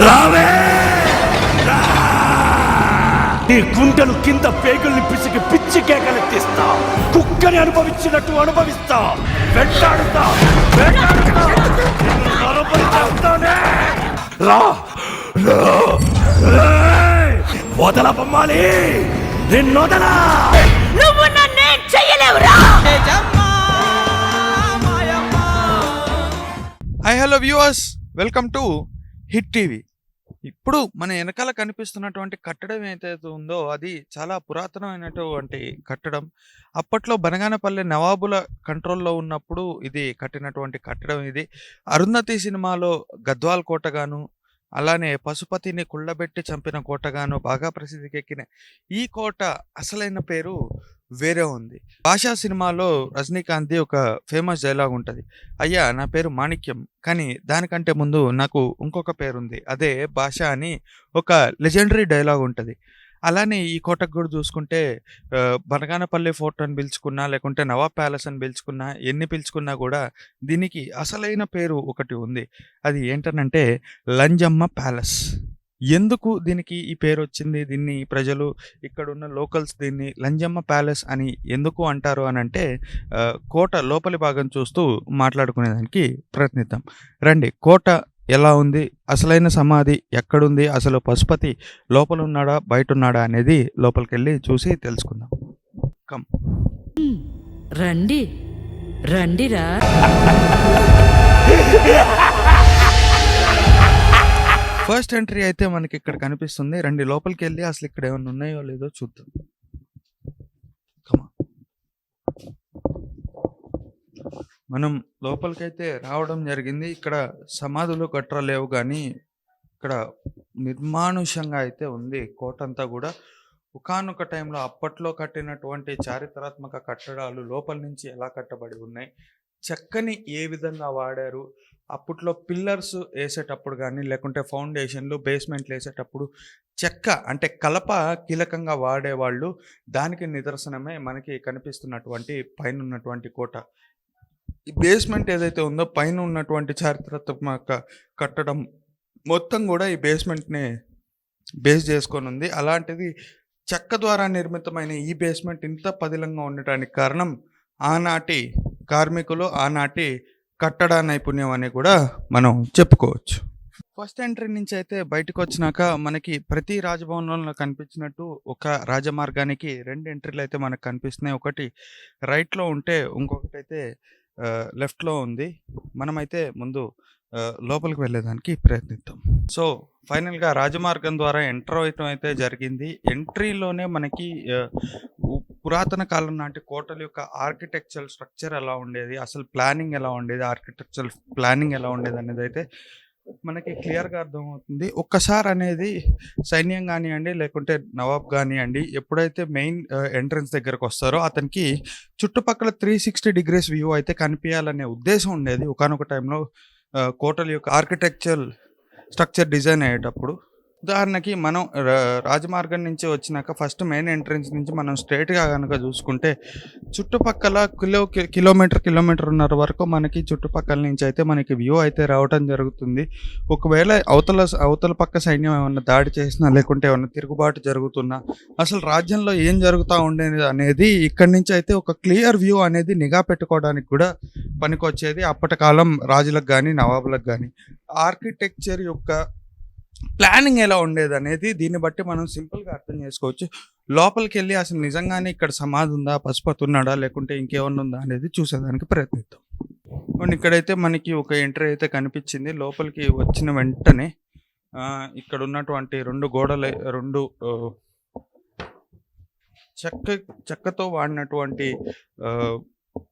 రావే. రా! నీ గుండెలు కింద పేగుల్ని పిసికి పిచ్చి కేకలెత్తిస్తా కుక్కని అనుభవించినట్టు అనుభవిస్తా. వెంటాడుతా. రా! వదల బొమ్మాలి నిన్నొదలా నువ్వు నన్నేం చెయ్యలేవురా? Hi hello viewers welcome to hit TV. ఇప్పుడు మన వెనకాల కనిపిస్తున్నటువంటి కట్టడం ఏదైతే ఉందో అది చాలా పురాతనమైనటువంటి కట్టడం. అప్పట్లో బనగానపల్లి నవాబుల కంట్రోల్లో ఉన్నప్పుడు ఇది కట్టినటువంటి కట్టడం ఇది. అరుంధతి సినిమాలో గద్వాల్ కోటగాను అలానే పశుపతిని కుళ్ళబెట్టి చంపిన కోటగాను బాగా ప్రసిద్ధికెక్కిన ఈ కోట అసలైన పేరు వేరే ఉంది. భాషా సినిమాలో రజనీకాంత్ ఒక ఫేమస్ డైలాగ్ ఉంటుంది. అయ్యా నా పేరు మాణిక్యం కానీ దానికంటే ముందు నాకు ఇంకొక పేరు ఉంది అదే భాష అని ఒక లెజెండరీ డైలాగ్ ఉంటుంది. అలానే ఈ కోటకు కూడా చూసుకుంటే బనగానపల్లి ఫోర్ట్ అని పిలుచుకున్నా లేకుంటే నవాబ్ ప్యాలెస్ అని పిలుచుకున్నా ఎన్ని పిలుచుకున్నా కూడా దీనికి అసలైన పేరు ఒకటి ఉంది. అది ఏంటనంటే లంజమ్మ ప్యాలెస్. ఎందుకు దీనికి ఈ పేరు వచ్చింది దీన్ని ప్రజలు ఇక్కడ ఉన్న లోకల్స్ దీన్ని లంజమ్మ ప్యాలెస్ అని ఎందుకు అంటారు అని అంటే కోట లోపలి భాగం చూస్తూ మాట్లాడుకునేదానికి ప్రయత్నిద్దాం. రండి కోట ఎలా ఉంది? అసలైన సమాధి ఎక్కడుంది? అసలు పశుపతి లోపల ఉన్నాడా బయట ఉన్నాడా అనేది లోపలికి వెళ్ళి చూసి తెలుసుకుందాం. కమ్. రండి రండిరా. ఫస్ట్ ఎంట్రీ అయితే మనకి ఇక్కడ కనిపిస్తుంది. రండి లోపలికి వెళ్ళి అసలు ఇక్కడ ఏమైనా ఉన్నాయో లేదో చూద్దాం. మనం లోపలికైతే రావడం జరిగింది. ఇక్కడ సమాధులు గట్రా లేవు కానీ ఇక్కడ నిర్మానుషంగా అయితే ఉంది కోట అంతా కూడా. ఒకనొక టైంలో అప్పట్లో కట్టినటువంటి చారిత్రాత్మక కట్టడాలు లోపల నుంచి ఎలా కట్టబడి ఉన్నాయి? చెక్కని ఏ విధంగా వాడారు అప్పట్లో పిల్లర్స్ వేసేటప్పుడు కానీ లేకుంటే ఫౌండేషన్లు బేస్మెంట్లు వేసేటప్పుడు చెక్క అంటే కలప కీలకంగా వాడేవాళ్ళు. దానికి నిదర్శనమే మనకి కనిపిస్తున్నటువంటి పైన ఉన్నటువంటి కోట. ఈ బేస్మెంట్ ఏదైతే ఉందో పైన ఉన్నటువంటి చారిత్రాత్మక కట్టడం మొత్తం కూడా ఈ బేస్మెంట్ని బేస్ చేసుకొని ఉంది. అలాంటిది చెక్క ద్వారా నిర్మితమైన ఈ బేస్మెంట్ ఇంత పదిలంగా ఉండటానికి కారణం ఆనాటి కార్మికులు ఆనాటి కట్టడ నైపుణ్యం అని కూడా మనం చెప్పుకోవచ్చు. ఫస్ట్ ఎంట్రీ నుంచి అయితే బయటకు వచ్చినాక మనకి ప్రతి రాజభవనంలో కనిపించినట్టు ఒక రాజమార్గానికి రెండు ఎంట్రీలు అయితే మనకు కనిపిస్తున్నాయి. ఒకటి రైట్లో ఉంటే ఇంకొకటి అయితే లెఫ్ట్లో ఉంది. మనమైతే ముందు లోపలికి వెళ్ళేదానికి ప్రయత్నిద్దాం. సో ఫైనల్గా రాజమార్గం ద్వారా ఎంటర్ అవటం అయితే జరిగింది. ఎంట్రీలోనే మనకి పురాతన కాలం నాటి కోటల యొక్క ఆర్కిటెక్చరల్ స్ట్రక్చర్ ఎలా ఉండేది? అసలు ప్లానింగ్ ఎలా ఉండేది? ఆర్కిటెక్చరల్ ప్లానింగ్ ఎలా ఉండేది అనేది అయితే మనకి క్లియర్గా అర్థమవుతుంది. ఒక్కసారి అనేది సైన్యం కానివ్వండి లేకుంటే నవాబ్ కానివ్వండి ఎప్పుడైతే మెయిన్ ఎంట్రన్స్ దగ్గరకు వస్తారో అతనికి చుట్టుపక్కల త్రీ సిక్స్టీ డిగ్రీస్ వ్యూ అయితే కనిపించాలనే ఉద్దేశం ఉండేది. ఒకనొక టైంలో కోటల యొక్క ఆర్కిటెక్చర్ స్ట్రక్చర్ డిజైన్ అయ్యేటప్పుడు. ఉదాహరణకి మనం రా- రాజమార్గం నుంచి వచ్చినాక ఫస్ట్ మెయిన్ ఎంట్రన్స్ నుంచి మనం స్ట్రైట్గా కనుక చూసుకుంటే చుట్టుపక్కల కిలో కి- కిలోమీటర్ కిలోమీటర్న్నర వరకు మనకి చుట్టుపక్కల నుంచి అయితే మనకి వ్యూ అయితే రావటం జరుగుతుంది. ఒకవేళ అవతల అవతల పక్క సైన్యం ఏమైనా దాడి చేసినా లేకుంటే ఏమైనా తిరుగుబాటు జరుగుతున్నా అసలు రాజ్యంలో ఏం జరుగుతూ ఉండేది అనేది ఇక్కడి నుంచి అయితే ఒక క్లియర్ వ్యూ అనేది నిఘా పెట్టుకోవడానికి కూడా పనికొచ్చేది. అప్పటి కాలం రాజులకు కానీ నవాబులకు కానీ ఆర్కిటెక్చర్ యొక్క ప్లానింగ్ ఎలా ఉండేది అనేది దీన్ని బట్టి మనం సింపుల్గా అర్థం చేసుకోవచ్చు. లోపలికి వెళ్ళి అసలు నిజంగానే ఇక్కడ సమాధి ఉందా పశుపతి ఉన్నాడా లేకుంటే ఇంకేమన్నా ఉందా అనేది చూసేదానికి ప్రయత్నిద్దాం. అండ్ ఇక్కడైతే మనకి ఒక ఎంట్రీ అయితే కనిపించింది. లోపలికి వచ్చిన వెంటనే ఇక్కడ ఉన్నటువంటి రెండు గోడలు రెండు చెక్క చెక్కతో వాడినటువంటి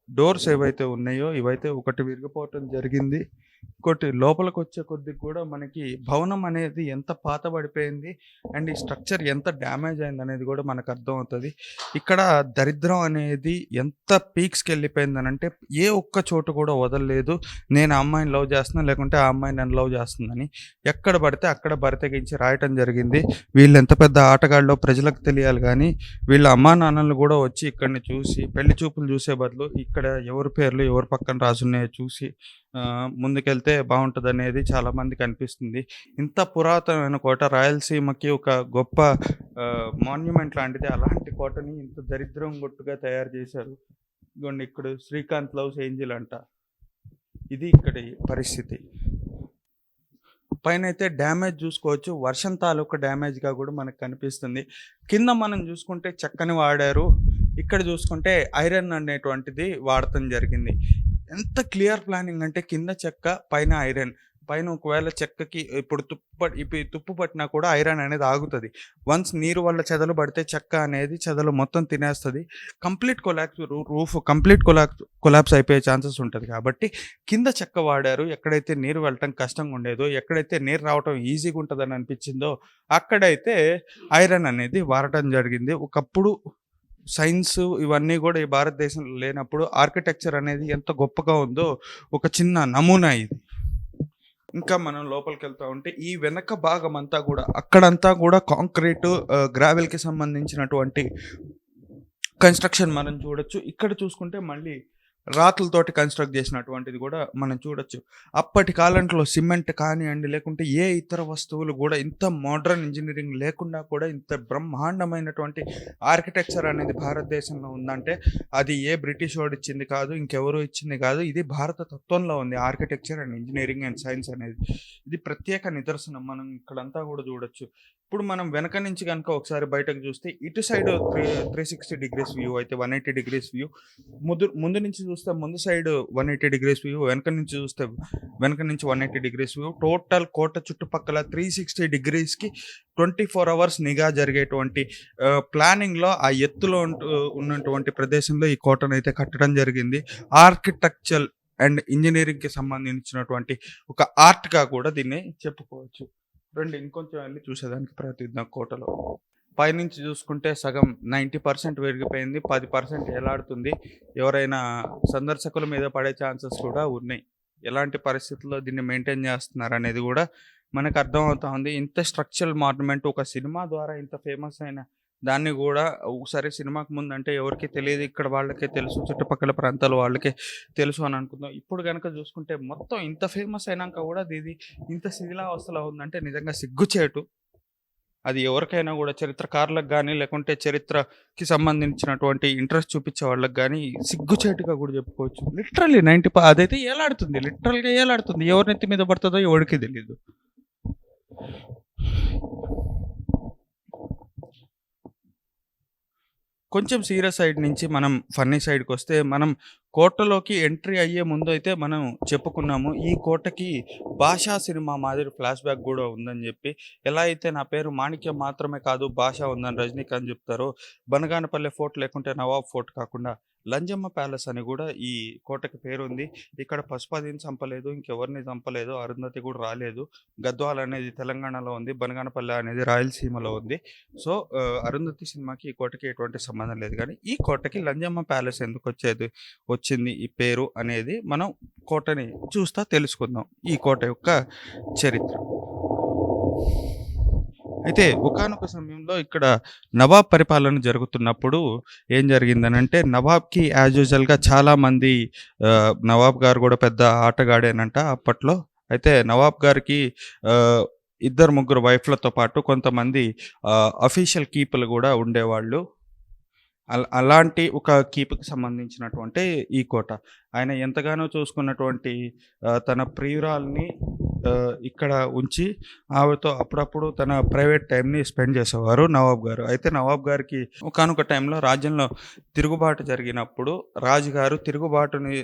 డోర్స్ ఏవైతే ఉన్నాయో ఇవైతే ఒకటి విరిగిపోవటం జరిగింది. ఇంకోటి లోపలికి వచ్చే కొద్ది కూడా మనకి భవనం అనేది ఎంత పాత పడిపోయింది అండ్ ఈ స్ట్రక్చర్ ఎంత డ్యామేజ్ అయింది అనేది కూడా మనకు అర్థం అవుతుంది ఇక్కడ దరిద్రం అనేది ఎంత పీక్స్కి వెళ్ళిపోయింది అని అంటే ఏ ఒక్క చోటు కూడా వదలలేదు. నేను అమ్మాయిని లవ్ చేస్తున్నా లేకుంటే ఆ అమ్మాయి నన్ను లవ్ చేస్తుందని. ఎక్కడ పడితే అక్కడ బరితెగించి రాయటం జరిగింది. వీళ్ళు ఎంత పెద్ద ఆటగాళ్ళో ప్రజలకు తెలియాలి కానీ వీళ్ళ అమ్మా నాన్నలు కూడా వచ్చి ఇక్కడిని చూసి పెళ్ళి చూపులు చూసే బదులు ఇక్కడ ఎవరి పేర్లు ఎవరి పక్కన రాసున్నాయో చూసి ముందుకెళ్తే బాగుంటుంది అనేది చాలామందికి అనిపిస్తుంది. ఇంత పురాతనమైన కోట రాయలసీమకి ఒక గొప్ప మాన్యుమెంట్ లాంటిది. అలాంటి కోటని ఇంత దరిద్రం గొట్టుగా తయారు చేశారు. ఇదిగోండి ఇక్కడ శ్రీకాంత్ లవ్స్ ఏంజిల్ అంట. ఇది ఇక్కడి పరిస్థితి. పైన అయితే డ్యామేజ్ చూసుకోవచ్చు. వర్షం తాలూకా డ్యామేజ్గా కూడా మనకు కనిపిస్తుంది. కింద మనం చూసుకుంటే చెక్కని వాడారు. ఇక్కడ చూసుకుంటే ఐరన్ అనేటువంటిది వాడటం జరిగింది. ఎంత క్లియర్ ప్లానింగ్ అంటే కింద చెక్క పైన ఐరన్. పైన ఒకవేళ చెక్కకి ఇప్పుడు తుప్పు ఇప్పుడు తుప్పు పట్టినా కూడా ఐరన్ అనేది ఆగుతుంది. వన్స్ నీరు వల్ల చెదలు పడితే చెక్క అనేది చెదలు మొత్తం తినేస్తుంది. Complete collapse roof complete collapse collapse అయిపోయే ఛాన్సెస్ ఉంటుంది కాబట్టి కింద చెక్క వాడారు. ఎక్కడైతే నీరు వెళ్ళటం కష్టంగా ఉండేదో ఎక్కడైతే నీరు రావటం ఈజీగా ఉంటుందని అనిపించిందో అక్కడైతే ఐరన్ అనేది వాడటం జరిగింది. ఒకప్పుడు సైన్స్ ఇవన్నీ కూడా ఈ భారతదేశంలో లేనప్పుడు ఆర్కిటెక్చర్ అనేది ఎంత గొప్పగా ఉందో ఒక చిన్న నమూనా ఇది. ఇంకా మనం లోపలికి వెళ్తా ఉంటే ఈ వెనక భాగం అంతా కూడా అక్కడంతా కూడా కాంక్రీటు గ్రావెల్కి సంబంధించినటువంటి కన్స్ట్రక్షన్ మనం చూడొచ్చు. ఇక్కడ చూసుకుంటే మళ్ళీ రాతలతోటి కన్స్ట్రక్ట్ చేసినటువంటిది కూడా మనం చూడొచ్చు. అప్పటి కాలంలో సిమెంట్ కానివ్వండి లేకుంటే ఏ ఇతర వస్తువులు కూడా ఇంత మోడర్న్ ఇంజనీరింగ్ లేకుండా కూడా ఇంత బ్రహ్మాండమైనటువంటి ఆర్కిటెక్చర్ అనేది భారతదేశంలో ఉందంటే అది ఏ బ్రిటిష్ వాడు ఇచ్చింది కాదు ఇంకెవరు ఇచ్చింది కాదు. ఇది భారత తత్వంలో ఉంది. Architecture and engineering and science అనేది. ఇది ప్రత్యేక నిదర్శనం. మనం ఇక్కడంతా కూడా చూడొచ్చు. ఇప్పుడు మనం వెనక నుంచి కనుక ఒకసారి బయటకు చూస్తే ఇటు side three three sixty degrees view అయితే వన్ ఎయిటీ డిగ్రీస్ వ్యూ. ముందు ముందు నుంచి చూస్తే ముందు side one eighty degrees view వెనక నుంచి చూస్తే వెనక నుంచి one eighty degrees view. Total కోట చుట్టుపక్కల త్రీ సిక్స్టీ డిగ్రీస్కి ట్వంటీ ఫోర్ అవర్స్ నిఘా జరిగేటువంటి ప్లానింగ్లో ఆ ఎత్తులో ఉన్నటువంటి ప్రదేశంలో ఈ కోటను అయితే కట్టడం జరిగింది. ఆర్కిటెక్చర్ అండ్ ఇంజనీరింగ్కి సంబంధించినటువంటి ఒక ఆర్ట్గా కూడా దీన్ని చెప్పుకోవచ్చు. రెండు ఇంకొంచెం వెళ్ళి చూసేదానికి ప్రయత్నిద్దాం కోటలో. పైనుంచి చూసుకుంటే సగం నైంటీ పర్సెంట్ విరిగిపోయింది పది పర్సెంట్ ఎలాడుతుంది ఎవరైనా సందర్శకుల మీద పడే ఛాన్సెస్ కూడా ఉన్నాయి. ఎలాంటి పరిస్థితుల్లో దీన్ని మెయింటైన్ చేస్తున్నారు అనేది కూడా మనకు అర్థమవుతా ఉంది. ఇంత స్ట్రక్చరల్ మార్నమెంట్ ఒక సినిమా ద్వారా ఇంత ఫేమస్ అయిన దాన్ని కూడా ఒకసారి సినిమాకు ముందు అంటే ఎవరికి తెలియదు. ఇక్కడ వాళ్ళకే తెలుసు. చుట్టుపక్కల ప్రాంతాల వాళ్ళకే తెలుసు అని అనుకుందాం. ఇప్పుడు కనుక చూసుకుంటే మొత్తం ఇంత ఫేమస్ అయినాక కూడా ఇది ఇంత శిథిలావస్థలో ఉందంటే నిజంగా సిగ్గుచేటు. అది ఎవరికైనా కూడా చరిత్రకారులకు కానీ లేకుంటే చరిత్రకి సంబంధించినటువంటి ఇంట్రెస్ట్ చూపించే వాళ్ళకి కానీ సిగ్గుచేటుగా కూడా చెప్పుకోవచ్చు. లిటరల్లీ నైంటీ అదైతే ఏలాడుతుంది. లిటరల్గా ఏలాడుతుంది. ఎవరి నెత్తి మీద పడుతుందో ఎవరికి తెలియదు కొంచెం సీరియస్ సైడ్ నుంచి మనం ఫన్నీ సైడ్కి వస్తే మనం కోటలోకి ఎంట్రీ అయ్యే ముందు అయితే మనం చెప్పుకున్నాము ఈ కోటకి భాషా సినిమా మాదిరి ఫ్లాష్ బ్యాక్ కూడా ఉందని చెప్పి. ఎలా అయితే నా పేరు మాణిక్యం మాత్రమే కాదు భాష ఉందని రజనీకాంత్ చెప్తారో బనగానపల్లె ఫోర్ట్ లేకుంటే నవాబ్ ఫోర్ట్ కాకుండా లంజమ్మ ప్యాలెస్ అని కూడా ఈ కోటకి పేరు ఉంది ఇక్కడ పశుపతిని చంపలేదు ఇంకెవరిని చంపలేదు అరుంధతి కూడా రాలేదు. గద్వాల్ అనేది తెలంగాణలో ఉంది బనగానపల్లె అనేది రాయలసీమలో ఉంది. సో అరుంధతి సినిమాకి ఈ కోటకి ఎటువంటి సంబంధం లేదు. కానీ ఈ కోటకి లంజమ్మ ప్యాలెస్ ఎందుకు వచ్చేది వచ్చింది ఈ పేరు అనేది మనం కోటని చూస్తా తెలుసుకుందాం. ఈ కోట యొక్క చరిత్ర. అయితే ఒకానొక సమయంలో ఇక్కడ నవాబ్ పరిపాలన జరుగుతున్నప్పుడు ఏం జరిగిందనంటే నవాబ్కి యాజ్ యూజువల్గా చాలామంది నవాబ్ గారు కూడా పెద్ద ఆటగాడేనంట అప్పట్లో. అయితే నవాబ్ గారికి ఇద్దరు ముగ్గురు వైఫ్లతో పాటు కొంతమంది అఫీషియల్ కీపులు కూడా ఉండేవాళ్ళు. అలాంటి ఒక కీపుకి సంబంధించినటువంటి ఈ కోట. ఆయన ఎంతగానో చూసుకున్నటువంటి తన ప్రియురాల్ని ఇక్కడ ఉంచి ఆమెతో అప్పుడప్పుడు తన ప్రైవేట్ టైంని స్పెండ్ చేసేవారు నవాబ్ గారు. అయితే నవాబ్ గారికి ఒకనొక టైంలో రాజ్యంలో తిరుగుబాటు జరిగినప్పుడు రాజుగారు తిరుగుబాటుని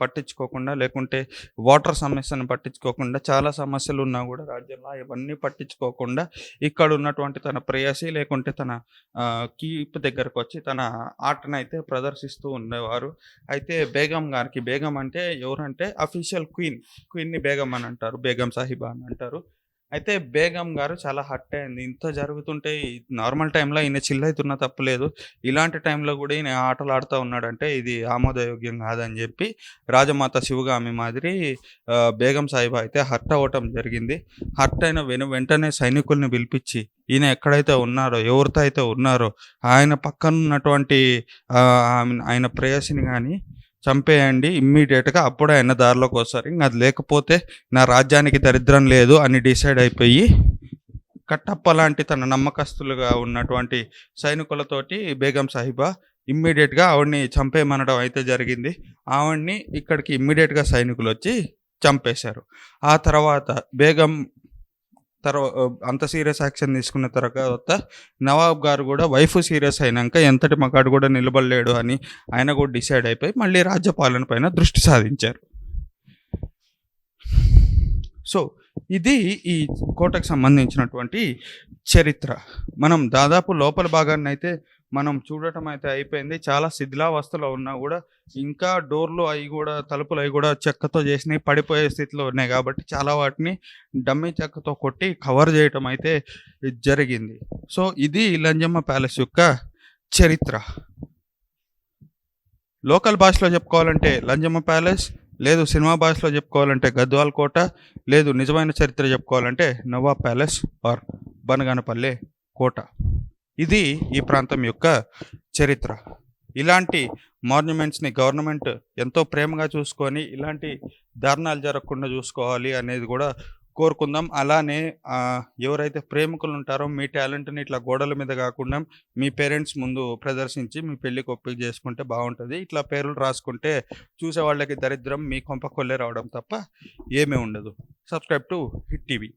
పట్టించుకోకుండా లేకుంటే వాటర్ సమస్యను పట్టించుకోకుండా చాలా సమస్యలు ఉన్నా కూడా రాజ్యంలో ఇవన్నీ పట్టించుకోకుండా ఇక్కడ ఉన్నటువంటి తన ప్రేయసి లేకుంటే తన ఆ, కీప్ దగ్గరకు వచ్చి తన ఆటను అయితే ప్రదర్శిస్తూ ఉండేవారు. అయితే బేగం గారికి బేగం అంటే ఎవరంటే అఫీషియల్ క్వీన్ క్వీన్ని బేగం అని అంటారు. బేగం సాహిబా అని అంటారు. అయితే బేగం గారు చాలా హట్ అయింది. ఇంత జరుగుతుంటే నార్మల్ టైంలో ఈయన చిల్ అవుతున్నా తప్పలేదు ఇలాంటి టైంలో కూడా ఈయన ఆటలు ఆడుతూ ఉన్నాడంటే ఇది ఆమోదయోగ్యం కాదని చెప్పి రాజమాత శివగామి మాదిరి బేగం సాహిబా అయితే హర్ట్ అవ్వటం జరిగింది. హర్ట్ అయిన వెను వెంటనే సైనికుల్ని పిలిపించి ఈయన ఎక్కడైతే ఉన్నారో ఎవరితో అయితే ఉన్నారో ఆయన పక్కన ఉన్నటువంటి ఆయన ప్రేయసిని కానీ చంపేయండి ఇమ్మీడియట్గా అప్పుడే ఆయన దారిలోకి వస్తారు. ఇంకా అది లేకపోతే నా రాజ్యానికి దరిద్రం లేదు అని డిసైడ్ అయిపోయి కట్టప్ప లాంటి తన నమ్మకస్తులుగా ఉన్నటువంటి సైనికులతోటి బేగం సాహిబా ఇమ్మీడియట్గా ఆవిడ్ని చంపేయమనడం అయితే జరిగింది. ఆవిడ్ని ఇక్కడికి ఇమ్మీడియట్గా సైనికులు వచ్చి చంపేశారు. ఆ తర్వాత బేగం తర్వాత అంత సీరియస్ యాక్షన్ తీసుకున్న తర్వాత నవాబ్ గారు కూడా వైఫ్ సీరియస్ అయినాక ఎంతటి మగాడు కూడా నిలబడలేడు అని ఆయన కూడా డిసైడ్ అయిపోయి మళ్ళీ రాజ్యపాలన పైన దృష్టి సాధించారు. సో ఇది ఈ కోటకు సంబంధించినటువంటి చరిత్ర. మనం దాదాపు లోపల భాగాన్ని అయితే మనం చూడటం అయితే అయిపోయింది. చాలా శిథిలావస్థలో ఉన్నా కూడా ఇంకా డోర్లు అవి కూడా తలుపులు అవి కూడా చెక్కతో చేసినవి పడిపోయే స్థితిలో ఉన్నాయి కాబట్టి చాలా వాటిని డమ్మీ చెక్కతో కొట్టి కవర్ చేయటం అయితే జరిగింది. సో ఇది లంజమ్మ ప్యాలెస్ యొక్క చరిత్ర. లోకల్ భాషలో చెప్పుకోవాలంటే లంజమ్మ ప్యాలెస్ లేదు సినిమా భాషలో చెప్పుకోవాలంటే గద్వాల్ కోట లేదు నిజమైన చరిత్ర చెప్పుకోవాలంటే నవాబ్ ప్యాలెస్ ఆర్ బనగానపల్లె కోట. ఇది ఈ ప్రాంతం యొక్క చరిత్ర. ఇలాంటి మాన్యుమెంట్స్ని గవర్నమెంట్ ఎంతో ప్రేమగా చూసుకొని ఇలాంటి దారుణాలు జరగకుండా చూసుకోవాలి అనేది కూడా కోరుకుందాం. అలానే ఎవరైతే ప్రేమికులు ఉంటారో మీ టాలెంట్ని ఇట్లా గోడల మీద కాకుండా మీ పేరెంట్స్ ముందు ప్రదర్శించి మీ పెళ్ళి ఒప్పిక చేసుకుంటే బాగుంటుంది. ఇట్లా పేర్లు రాసుకుంటే చూసే వాళ్ళకి దరిద్రం మీ కొంప కొల్లే రావడం తప్ప ఏమీ ఉండదు. Subscribe to hit TV.